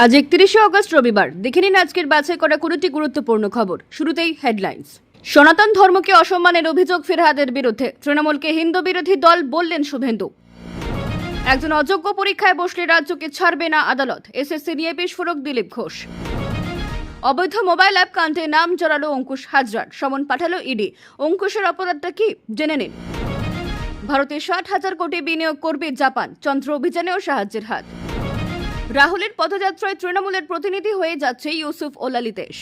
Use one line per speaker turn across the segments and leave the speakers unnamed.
আজ একত্রিশে অগস্ট রবিবার। দেখে নিন আজকের বাছাই করা কুড়িটি গুরুত্বপূর্ণ খবর। শুরুতেই হেডলাইন্স সনাতন ধর্মকে অসম্মানের অভিযোগ ফিরহাদের বিরুদ্ধে। তৃণমূলকে হিন্দু বিরোধী দল বললেন শুভেন্দু। একজন অযোগ্য পরীক্ষায় বসলে রাজ্যকে ছাড়বে না আদালত। এসএসসি নিয়ে বিস্ফোরক দিলীপ ঘোষ। অবৈধ মোবাইল অ্যাপ কাণ্ডে নাম জড়ালো অঙ্কুশ হাজরার। সমন পাঠালো ইডি। অঙ্কুশের অপরাধটা কি? জেনে নিন। ভারতে ষাট হাজার কোটি বিনিয়োগ করবে জাপান। চন্দ্র অভিযানেও সাহায্যের হাত। রাহুলের পদযাত্রায় তৃণমূলের প্রতিনিধি হয়ে যাচ্ছে ইউসুফ ও ললিতেশ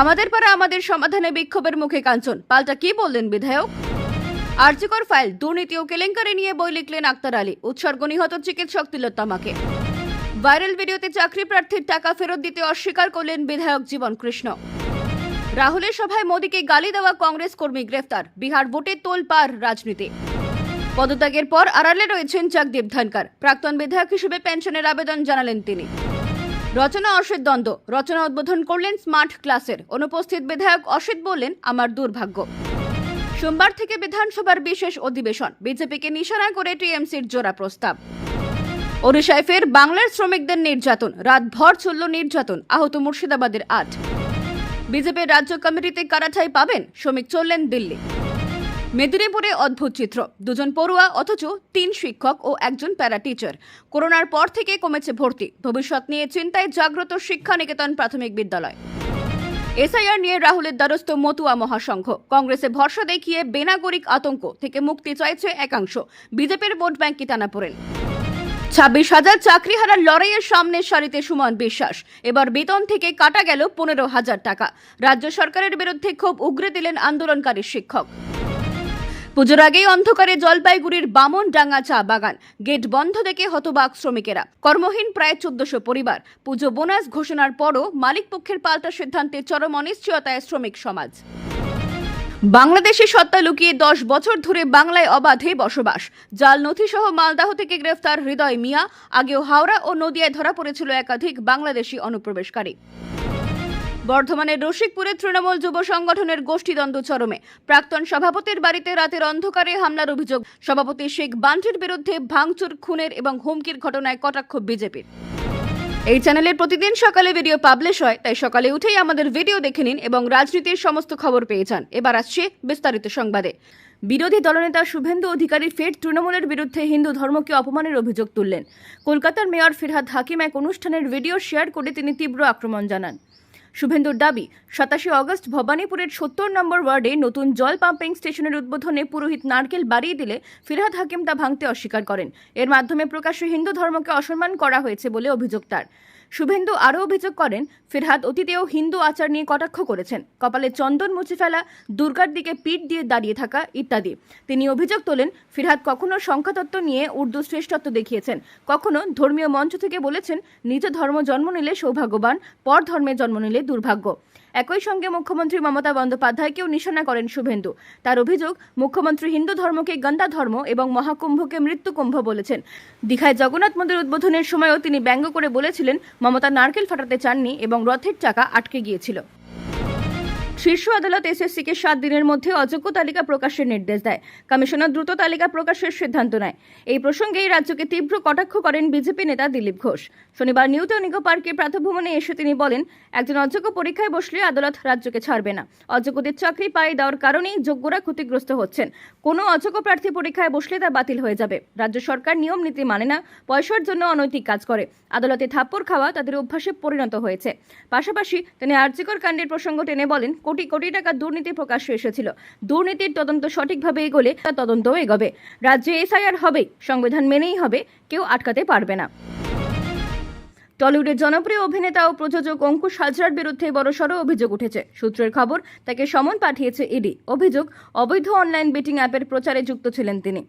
আমাদের পাড়া আমাদের সমাধানে বিক্ষোভের মুখে কাঞ্চন। পাল্টা কি বললেন বিধায়ক? আর্যকর ফাইল, দুর্নীতি ও কেলেঙ্কারি নিয়ে বই লিখলেন আক্তার আলী। উৎসর্গ নিহত চিকিৎসক তিলোত্তমাকে ভাইরাল ভিডিওতে চাকরি প্রার্থীর টাকা ফেরত দিতে অস্বীকার করলেন বিধায়ক জীবন কৃষ্ণ। রাহুলের সভায় মোদীকে গালি দেওয়া কংগ্রেস কর্মী গ্রেফতার। বিহার ভোটে তোল পার রাজনীতি। পদত্যাগের পর আড়ালে রয়েছেন জগদীপ ধনকর। প্রাক্তন বিধায়ক হিসেবে পেনশনের আবেদন জানালেন তিনি। রচনা অসিত দ্বন্দ্ব। রচনা উদ্বোধন করলেন স্মার্ট ক্লাসের। অনুপস্থিত বিধায়ক অসিত বললেন, আমার দুর্ভাগ্য। সোমবার থেকে বিধানসভার বিশেষ অধিবেশন। বিজেপিকে নিশানা করে টিএমসির জোড়া প্রস্তাব। ওড়িশায় ফের বাংলার শ্রমিকদের নির্যাতন। রাতভর চলল নির্যাতন। আহত মুর্শিদাবাদের আট। বিজেপির রাজ্য কমিটিতে কারাঠাই পাবেন? শ্রমিক চললেন দিল্লি। মেদিনীপুরে অদ্ভুত চিত্র। দুজন পড়ুয়া, অথচ তিন শিক্ষক ও একজন প্যারা টিচার করোনার পর থেকে কমেছে ভর্তি। ভবিষ্যৎ নিয়ে চিন্তায় জাগ্রত শিক্ষা নিকেতন প্রাথমিক বিদ্যালয়। এসআইআর নিয়ে রাহুলের দ্বারস্থ মতুয়া মহাসংঘ। কংগ্রেসে ভরসা দেখিয়ে বেনাগরিক আতঙ্ক থেকে মুক্তি চাইছে একাংশ। বিজেপির ভোট ব্যাংকে টানাপোড়েন ছাব্বিশ হাজার চাকরি হারার লড়াইয়ের সামনের সারিতে সুমন বিশ্বাস। এবার বেতন থেকে কাটা গেল পনেরো হাজার টাকা। রাজ্য সরকারের বিরুদ্ধে ক্ষোভ উগরে দিলেন আন্দোলনকারী শিক্ষক। পুজোর আগেই অন্ধকারে জলপাইগুড়ির বামনডাঙ্গা চা বাগান। গেট বন্ধ দেখে হতবাক শ্রমিকেরা। কর্মহীন প্রায় চোদ্দশো পরিবার। পুজো বোনাস ঘোষণার পরও মালিক পক্ষের পাল্টা সিদ্ধান্তে চরম অনিশ্চয়তায় শ্রমিক সমাজ। বাংলাদেশে সত্তা লুকিয়ে দশ বছর ধরে বাংলায় অবাধে বসবাস। জাল নথিসহ মালদাহ থেকে গ্রেফতার হৃদয় মিয়া। আগেও হাওড়া ও নদিয়ায় ধরা পড়েছিল একাধিক বাংলাদেশি অনুপ্রবেশকারী। বর্ধমানের রসিকপুরে তৃণমূল যুব সংগঠনের গোষ্ঠীদ্বন্দ্ব চরমে। প্রাক্তন সভাপতির বাড়িতে রাতের অন্ধকারে হামলার অভিযোগ। সভাপতি শেখ বান্টির বিরুদ্ধে ভাঙচুর, খুনের এবং হুমকির ঘটনায় কটাক্ষ বিজেপির। এই চ্যানেলে প্রতিদিন সকালে ভিডিও পাবলিশ হয়, তাই সকালে উঠেই আমাদের ভিডিও দেখে নিন এবং রাজনীতির সমস্ত খবর পেয়ে যান। এবার আসছে বিস্তারিত সংবাদে। বিরোধী দলনেতা শুভেন্দু অধিকারী ফের তৃণমূলের বিরুদ্ধে হিন্দু ধর্মকে অপমানের অভিযোগ তুললেন। কলকাতার মেয়র ফিরহাদ হাকিম এক অনুষ্ঠানের ভিডিও শেয়ার করে তিনি তীব্র আক্রমণ জানান। শুভেন্দুর দাবি, সাতাশে অগস্ট ভবানীপুরের সত্তর নম্বর ওয়ার্ডে নতুন জল পাম্পিং স্টেশনের উদ্বোধনে পুরোহিত নারকেল বাড়িয়ে দিলে ফিরহাদ হাকিম তা ভাঙতে অস্বীকার করেন। এর মাধ্যমে প্রকাশ্যে হিন্দু ধর্মকে অসম্মান করা হয়েছে বলে অভিযোগ তার। শুভেন্দু আরও অভিযোগ করেন, ফিরহাদ অতীতেও হিন্দু আচার নিয়ে কটাক্ষ করেছেন। কপালে চন্দন মুছে ফেলা, দুর্গার দিকে পিঠ দিয়ে দাঁড়িয়ে থাকা ইত্যাদি। তিনি অভিযোগ তোলেন, ফিরহাদ কখনো সংখ্যাতত্ত্ব নিয়ে উর্দু শ্রেষ্ঠত্ব দেখিয়েছেন। কখনো ধর্মীয় মঞ্চ থেকে বলেছেন, নিজ ধর্ম জন্ম নিলে সৌভাগ্যবান, পর ধর্মে জন্ম নিলে দুর্ভাগ্য। একই সঙ্গে মুখ্যমন্ত্রী মমতা বন্দ্যোপাধ্যায়কেও নিশানা করেন শুভেন্দু। তার অভিযোগ, মুখ্যমন্ত্রী হিন্দু ধর্মকে গন্দা ধর্ম এবং মহাকুম্ভকে মৃত্যু কুম্ভ বলেছেন। দীঘায় জগন্নাথ মন্দির উদ্বোধনের সময়ও তিনি ব্যঙ্গ করে বলেছিলেন, মমতা নারকেল ফাটাতে চাননি এবং রথের চাকা আটকে গিয়েছিল। শীর্ষ আদালত এসএসসিকে সাত দিনের মধ্যে অযোগ্য তালিকা প্রকাশের নির্দেশ দেয়। কমিশনার দ্রুত তালিকা প্রকাশের সিদ্ধান্ত নেয়। এই প্রসঙ্গে রাজ্যকে তীব্র কটাক্ষ করেন বিজেপি নেতা দিলীপ ঘোষ। শনিবার নিউ ইকো পার্কে প্রাতভ্রমণে এসে তিনি বলেন, একজন অযোগ্য পরীক্ষায় বসলে আদালত রাজ্যকে ছাড়বে না। অযোগ্যদের চাকরি পাই দেওয়ার কারণেই যোগ্যরা ক্ষতিগ্রস্ত হচ্ছেন। কোনো অযোগ্য প্রার্থী পরীক্ষায় বসলে তা বাতিল হয়ে যাবে। রাজ্য সরকার নিয়ম নীতি মানে না, পয়সার জন্য অনৈতিক কাজ করে। আদালতে থাপ্পড় খাওয়া তাদের অভ্যাসে পরিণত হয়েছে। পাশাপাশি তিনি আর্যিকর কাণ্ডের প্রসঙ্গ টেনে বলেন কোটি কোটি টাকা দুর্নীতি প্রকাশ্যে এসেছিল। দুর্নীতির তদন্ত সঠিকভাবে এগোলে তা তদন্তও এগোবে। রাজ্যে এসআইআর হবেই সংবিধান মেনেই হবে, কেউ আটকাতে পারবে না। টলিউডের জনপ্রিয় অভিনেতা ও প্রযোজক অঙ্কুশ হাজরার বিরুদ্ধে বড়সড় অভিযোগ উঠেছে। সূত্রের খবর, তাকে সমন পাঠিয়েছে ইডি। অভিযোগ, অবৈধ অনলাইন বেটিং অ্যাপের প্রচারে যুক্ত ছিলেন তিনি।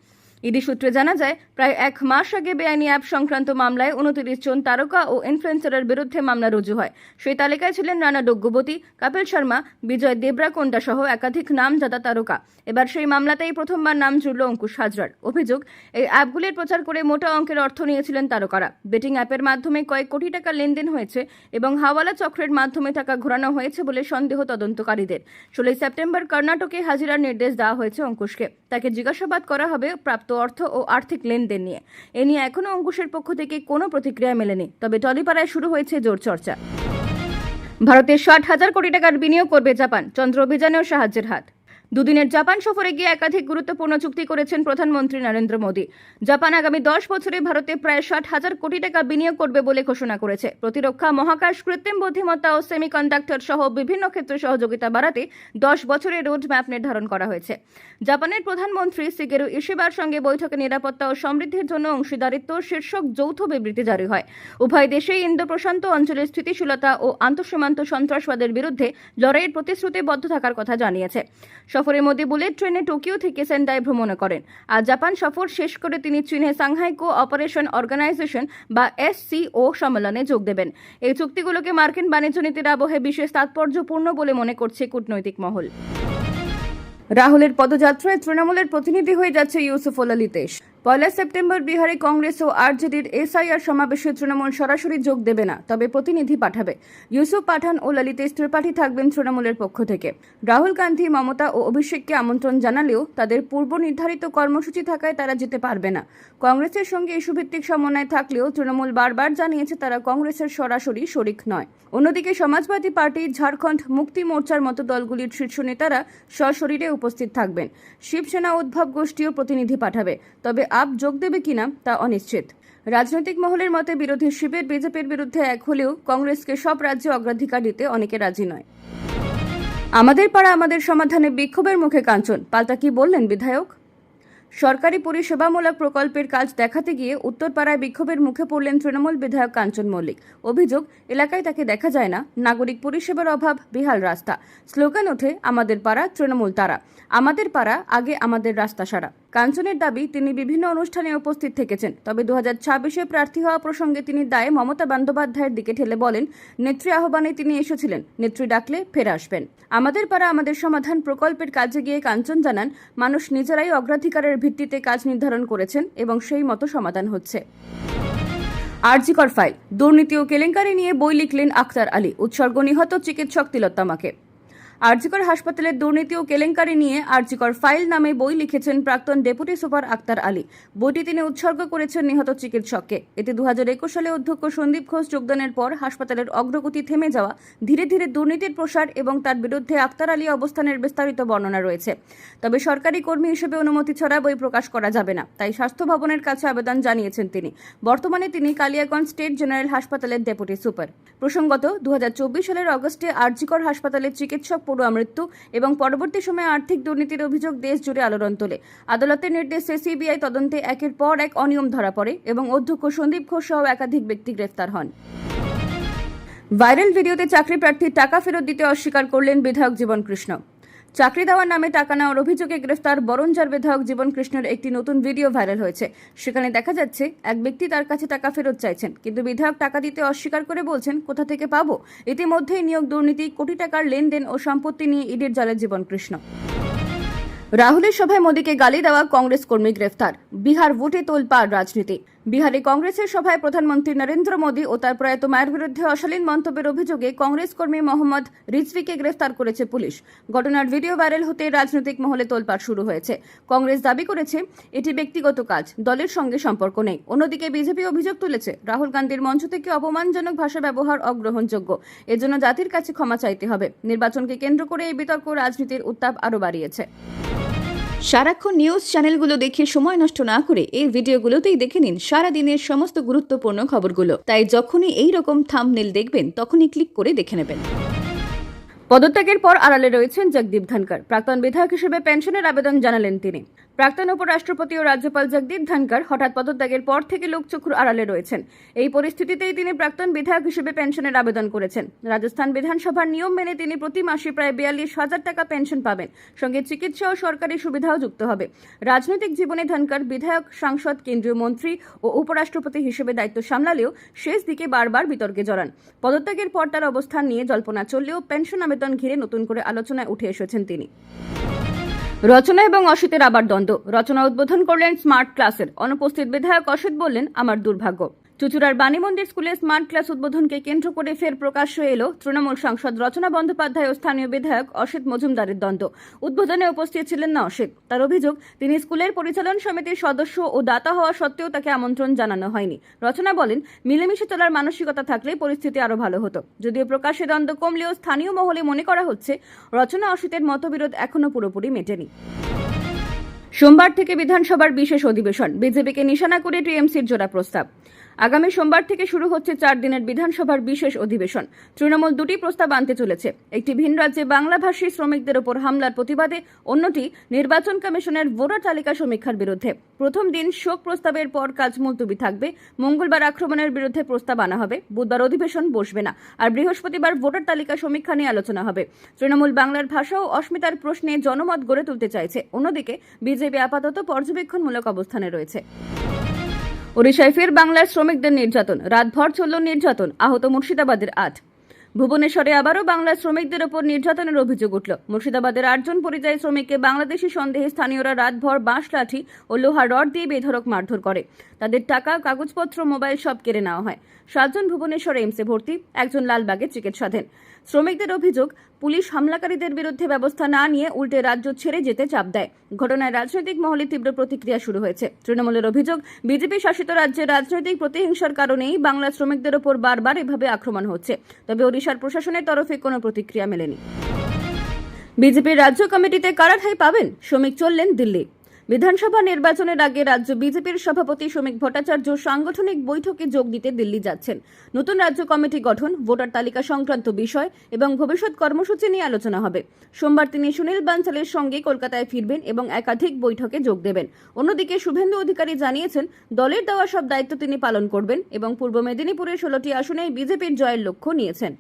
ইডি সূত্রে জানা যায়, প্রায় এক মাস আগে বেআইনি অ্যাপ সংক্রান্ত মামলায় উনত্রিশ জন তারকা ও ইনফ্লুয়েন্সারের বিরুদ্ধে মামলা রুজু হয়। সেই তালিকায় ছিলেন রানা ডগ্গুবতী কপিল শর্মা, বিজয় দেবরাকোন্ডা সহ একাধিক নামজাদা তারকা। এবার সেই মামলাতেই প্রথমবার নাম জুড়ল অঙ্কুশ হাজরার। অভিযোগ, এই অ্যাপগুলির প্রচার করে মোটা অঙ্কের অর্থ নিয়েছিলেন তারকারা। বেটিং অ্যাপের মাধ্যমে কয়েক কোটি টাকা লেনদেন হয়েছে এবং হাওয়ালা চক্রের মাধ্যমে টাকা ঘোরানো হয়েছে বলে সন্দেহ তদন্তকারীদের। ষোলোই সেপ্টেম্বর কর্ণাটকে হাজিরার নির্দেশ দেওয়া হয়েছে অঙ্কুশকে। তাকে জিজ্ঞাসাবাদ করা হবে প্রাপ্ত অর্থ ও আর্থিক লেনদেন নিয়ে। এ নিয়ে এখনও অঙ্কুশের পক্ষ থেকে কোনো প্রতিক্রিয়া মেলেনি, তবে টলিপাড়ায় শুরু হয়েছে জোর চর্চা। ভারতের ষাট হাজার কোটি টাকার বিনিয়োগ করবে জাপান, চন্দ্র অভিযানেও সাহায্যের হাত। দুদিনের জাপান সফরে গিয়ে একাধিক গুরুত্বপূর্ণ চুক্তি করেছেন প্রধানমন্ত্রী নরেন্দ্র মোদী। জাপান আগামী দশ বছরে ভারতে প্রায় ষাট হাজার কোটি টাকা বিনিয়োগ করবে বলে ঘোষণা করেছে। প্রতিরক্ষা, মহাকাশ, কৃত্রিম বুদ্ধিমত্তা ও সেমিকন্ডাক্টর সহ বিভিন্ন ক্ষেত্রে সহযোগিতা বাড়াতে দশ বছরের রোড ম্যাপ নির্ধারণ করা হয়েছে। জাপানের প্রধানমন্ত্রী সিগেরু ইশিবার সঙ্গে বৈঠকে নিরাপত্তা ও সমৃদ্ধির জন্য অংশীদারিত্ব শীর্ষক যৌথ বিবৃতি জারি হয়। উভয় দেশেই ইন্দো প্রশান্ত অঞ্চলের স্থিতিশীলতা ও আন্তঃসীমান্ত সন্ত্রাসবাদের বিরুদ্ধে লড়াইয়ের প্রতিশ্রুতিবদ্ধ থাকার কথা জানিয়েছে। সফরে মধ্যে বুলেট ট্রেনে টোকিও থেকে সেন্ডাই ভ্রমণ করেন। আর জাপান সফর শেষ করে তিনি চীনে সাংহাই কো অপারেশন অর্গানাইজেশন বা এসসিও সম্মেলনে যোগ দেবেন। এই চুক্তিগুলোকে মার্কিন বাণিজ্য নীতির আবহে বিশেষ তাৎপর্যপূর্ণ বলে মনে করছে কূটনৈতিক মহল। রাহুলের পদযাত্রায় তৃণমূলের প্রতিনিধি হয়ে যাচ্ছে ইউসুফুল আলী পয়লা সেপ্টেম্বর বিহারে কংগ্রেস ও আরজেডির এসআইআর সমাবেশে তৃণমূল সরাসরি যোগ দেবে না, তবে প্রতিনিধি পাঠাবে। ইউসুফ পাঠান ও ললিতেশ ত্রিপাঠী থাকবেন তৃণমূলের পক্ষ থেকে। রাহুল গান্ধী, মমতা ও অভিষেককে আমন্ত্রণ জানালেও তাদের পূর্ব নির্ধারিত কর্মসূচি থাকায় তারা যেতে পারবে না। কংগ্রেসের সঙ্গে ইস্যুভিত্তিক সমন্বয় থাকলেও তৃণমূল বারবার জানিয়েছে তারা কংগ্রেসের সরাসরি শরিক নয়। অন্যদিকে সমাজবাদী পার্টি ঝাড়খণ্ড মুক্তি মোর্চার মতো দলগুলির শীর্ষ নেতারা সশরীরে উপস্থিত থাকবেন। শিবসেনা উদ্ভব গোষ্ঠীও প্রতিনিধি পাঠাবে, তবে আপ যোগ দেবে কিনা তা অনিশ্চিত। রাজনৈতিক মহলের মতে বিরোধী শিবির বিজেপির বিরুদ্ধে এক হলেও কংগ্রেসকে সব রাজ্যে অগ্রাধিকার দিতে অনেকে রাজি নয়। আমাদের পাড়া আমাদের সমাধানে বিক্ষোভের মুখে কাঞ্চন, পাল্টা কি বললেন বিধায়ক? সরকারি পরিষেবামূলক প্রকল্পের কাজ দেখাতে গিয়ে উত্তরপাড়ায় বিক্ষোভের মুখে পড়লেন তৃণমূল বিধায়ক কাঞ্চন মল্লিক। অভিযোগ, এলাকায় তাকে দেখা যায় না। নাগরিক পরিষেবার অভাব, বিহাল রাস্তা। স্লোগান ওঠে, আমাদের পাড়া তৃণমূল তারা। আমাদের পাড়া আগে আমাদের রাস্তা সারা। কাঞ্চনের দাবি, তিনি বিভিন্ন অনুষ্ঠানে উপস্থিত থেকেছেন। তবে দু হাজার ছাব্বিশে প্রার্থী হওয়া প্রসঙ্গে তিনি দায়ে মমতা বন্দ্যোপাধ্যায়ের দিকে ঠেলে বলেন, নেত্রী আহ্বানে তিনি এসেছিলেন, নেত্রী ডাকলে ফের আসবেন। আমাদের পাড়া আমাদের সমাধান প্রকল্পের কাজে গিয়ে কাঞ্চন জানান, মানুষ নিজেরাই অগ্রাধিকারের ভিত্তিতে কাজ নির্ধারণ করেছেন এবং সেই মতো সমাধান হচ্ছে। আরজিকর ফাইল, দুর্নীতি ও কেলেঙ্কারি নিয়ে বই লিখলেন আখতার আলী, উৎসর্গ নিহত চিকিৎসক তিলোত্তমাকে। আরজিকর হাসপাতালের দুর্নীতি ও কেলেঙ্কারি নিয়ে আরজিকর ফাইল নামে বই লিখেছেন প্রাক্তন ডেপুটি সুপার আক্তার আলী। বইটি তিনি উৎসর্গ করেছেন নিহত চিকিৎসককে। এতে দুহাজার একুশ সালে অধ্যক্ষ সন্দীপ ঘোষ যোগদানের পর হাসপাতালের অগ্রগতি থেমে যাওয়া, ধীরে ধীরে দুর্নীতির প্রসার এবং তার বিরুদ্ধে আক্তার আলী অবস্থানের বিস্তারিত বর্ণনা রয়েছে। তবে সরকারি কর্মী হিসেবে অনুমতি ছাড়া বই প্রকাশ করা যাবে না, তাই স্বাস্থ্য ভবনের কাছে আবেদন জানিয়েছেন তিনি। বর্তমানে তিনি কালিয়াগঞ্জ স্টেট জেনারেল হাসপাতালের ডেপুটি সুপার। প্রসঙ্গত দু হাজার চব্বিশ সালের অগস্টে আরজিকর হাসপাতালের চিকিৎসক পড়ুয়া মৃত্যু এবং পরবর্তী সময়ে আর্থিক দুর্নীতির অভিযোগ দেশ জুড়ে আলোড়ন তোলে। আদালতের নির্দেশে সিবিআই তদন্তে একের পর এক অনিয়ম ধরা পড়ে এবং অধ্যক্ষ সন্দীপ ঘোষ সহ একাধিক ব্যক্তি গ্রেফতার হন। ভাইরাল ভিডিওতে চাকরি প্রার্থীর টাকা ফেরত দিতে অস্বীকার করলেন বিধায়ক জীবন কৃষ্ণ। চাকরি দেওয়ার নামে টাকা নেওয়ার অভিযোগে গ্রেফতার বরঞ্জার বিধায়ক জীবন কৃষ্ণের একটি নতুন ভিডিও ভাইরাল হয়েছে। সেখানে দেখা যাচ্ছে, এক ব্যক্তি তার কাছে টাকা ফেরত চাইছেন, কিন্তু বিধায়ক টাকা দিতে অস্বীকার করে বলছেন, কোথা থেকে পাবো? ইতিমধ্যেই নিয়োগ দুর্নীতি, কোটি টাকার লেনদেন ও সম্পত্তি নিয়ে ইডির জালে জীবন কৃষ্ণ। রাহুলের সভায় মোদীকে গালি দেওয়া কংগ্রেস কর্মী গ্রেফতার। বিহার ভোটে তোলপাড় রাজনীতি। বিহারে কংগ্রেসের সভায় প্রধানমন্ত্রী নরেন্দ্র মোদী ও তার প্রয়াত মায়ের বিরুদ্ধে অশালীন মন্তব্যের অভিযোগে কংগ্রেস কর্মী মোহাম্মদ রিজভিকে গ্রেফতার করেছে পুলিশ। ঘটনার ভিডিও ভাইরাল হতে রাজনৈতিক মহলে তোলপাড় শুরু হয়েছে। কংগ্রেস দাবি করেছে, এটি ব্যক্তিগত কাজ, দলের সঙ্গে সম্পর্ক নেই। অন্যদিকে বিজেপি অভিযোগ তুলেছে, রাহুল গান্ধীর মঞ্চ থেকে অপমানজনক ভাষা ব্যবহার অগ্রহণযোগ্য। এজন্য জাতির কাছে ক্ষমা চাইতে হবে। নির্বাচনকে কেন্দ্র করে এই বিতর্ক রাজনীতির উত্তাপ আরও বাড়িয়েছে। সারাক্ষণ নিউজ চ্যানেলগুলো দেখে সময় নষ্ট না করে এই ভিডিওগুলোতেই দেখে নিন সারা দিনের সমস্ত গুরুত্বপূর্ণ খবরগুলো। তাই যখনই এই রকম থামনেল দেখবেন, তখনই ক্লিক করে দেখে নেবেন। পদত্যাগের পর আড়ালে রয়েছেন জগদীপ ধনকর প্রাক্তন বিধায়ক হিসেবে পেনশনের আবেদন জানালেন তিনি। প্রাক্তন উপরাষ্ট্রপতি ও রাজ্যপাল জগদীপ ধনকর হঠাৎ পদত্যাগের পর থেকে লোকচক্ষুর আড়ালে রয়েছেন। এই পরিস্থিতিতেই তিনি প্রাক্তন বিধায়ক হিসেবে পেনশনের আবেদন করেছেন। রাজস্থান বিধানসভার নিয়ম মেনে তিনি প্রতি মাসে প্রায় বিয়াল্লিশ হাজার টাকা পেনশন পাবেন। সঙ্গে চিকিৎসা ও সরকারি সুবিধাও যুক্ত হবে। রাজনৈতিক জীবনে ধনকর বিধায়ক, সাংসদ, কেন্দ্রীয় মন্ত্রী ও উপরাষ্ট্রপতি হিসেবে দায়িত্ব সামলালেও শেষ দিকে বারবার বিতর্কে জড়ান। পদত্যাগের পর তার অবস্থান নিয়ে জল্পনা চললেও পেনশন আবেদন ঘিরে নতুন করে আলোচনায় উঠে এসেছেন তিনি। রচনা এবং অসিতের আবার দ্বন্দ্ব। রচনা উদ্বোধন করলেন স্মার্ট ক্লাসের। অনুপস্থিত বিধায়ক অসিত বললেন, আমার দুর্ভাগ্য। চুচুড়ার বাণী মন্দির স্কুলে স্মার্ট ক্লাস উদ্বোধনকে কেন্দ্র করে ফের প্রকাশ্য এলো তৃণমূল সাংসদ রচনা বন্দ্যোপাধ্যায় ও স্থানীয় বিধায়ক অসিত মজুমদারের দ্বন্দ্ব। উদ্বোধনে উপস্থিত ছিলেন না অসিত। তার অভিযোগ, তিনি স্কুলের পরিচালন সমিতির সদস্য ও দাতা হওয়া সত্ত্বেও তাকে আমন্ত্রণ জানানো হয়নি। রচনা বলেন, মিলেমিশে চলার মানসিকতা থাকলে পরিস্থিতি আরও ভালো হতো। যদিও প্রকাশ্যে দ্বন্দ্ব কমলেও স্থানীয় মহলে মনে করা হচ্ছে, রচনা অসিতের মতবিরোধ এখনও পুরোপুরি মেটেনি। সোমবার থেকে বিধানসভার বিশেষ অধিবেশন। বিজেপিকে নিশানা করে টিএমসির জোড়া প্রস্তাব। আগামী সোমবার থেকে শুরু হচ্ছে চার দিনের বিধানসভার বিশেষ অধিবেশন। তৃণমূল দুটি প্রস্তাব আনতে চলেছে। একটি ভিন রাজ্যে বাংলাভাষী শ্রমিকদের ওপর হামলার প্রতিবাদে, অন্যটি নির্বাচন কমিশনের ভোটার তালিকা সমীক্ষার বিরুদ্ধে। প্রথম দিন শোক প্রস্তাবের পর কাজ মুলতুবি থাকবে। মঙ্গলবার আক্রমণের বিরুদ্ধে প্রস্তাব আনা হবে। বুধবার অধিবেশন বসবে না, আর বৃহস্পতিবার ভোটার তালিকা সমীক্ষা নিয়ে আলোচনা হবে। তৃণমূল বাংলার ভাষা ও অস্মিতার প্রশ্নে জনমত গড়ে তুলতে চাইছে। অন্যদিকে বিজেপি আপাতত পর্যবেক্ষণমূলক অবস্থানে রয়েছে। ওড়িশায় ফের বাংলার শ্রমিকদের নির্যাতন। রাতভর চলল নির্যাতন। আহত মুর্শিদাবাদের আট। ভুবনেশ্বরে আবারও বাংলার শ্রমিকদের ওপর নির্যাতনের অভিযোগ উঠল। মুর্শিদাবাদের আটজন পরিযায়ী শ্রমিককে বাংলাদেশি সন্দেহে স্থানীয়রা রাতভর বাঁশ, লাঠি ও লোহা, রড দিয়ে বেধড়ক মারধর করে। তাদের টাকা, কাগজপত্র, মোবাইল সব কেড়ে নেওয়া হয়। সাতজন ভুবনেশ্বর এইমসে ভর্তি, একজন লালবাগে চিকিৎসাধীন। শ্রমিকদের অভিযোগ, পুলিশ হামলাকারীদের বিরুদ্ধে ব্যবস্থা না নিয়ে উল্টে রাজ্য ছেড়ে যেতে চাপ দেয়। ঘটনায় রাজনৈতিক মহলে তীব্র প্রতিক্রিয়া শুরু হয়েছে। তৃণমূলের অভিযোগ, বিজেপি শাসিত রাজ্যে রাজনৈতিক প্রতিহিংসার কারণেই বাংলা শ্রমিকদের ওপর বারবার এভাবে আক্রমণ হচ্ছে। তবে ওড়িশার প্রশাসনের তরফে কোনো প্রতিক্রিয়া মেলেনি। বিজেপির রাজ্য কমিটিতে কারা ঠাঁই পাবেন? শ্রমিক চললেন দিল্লি। বিধানসভা নির্বাচনের আগে রাজ্য বিজেপির সভাপতি শ্রমিক ভট্টাচার্য সাংগঠনিক বৈঠকে যোগ দিতে দিল্লি যাচ্ছেন। নতুন রাজ্য কমিটি গঠন, ভোটার তালিকা সংক্রান্ত বিষয় এবং ভবিষ্যৎ কর্মসূচি নিয়ে আলোচনা হবে। সোমবার তিনি সুনীল বানসালের সঙ্গে কলকাতায় ফিরবেন এবং একাধিক বৈঠকে যোগ দেবেন। অন্যদিকে শুভেন্দু অধিকারী জানিয়েছেন, দলের দেওয়া সব দায়িত্ব তিনি পালন করবেন এবং পূর্ব মেদিনীপুরের ষোলোটি আসনে বিজেপির জয়ের লক্ষ্য নিয়েছেন।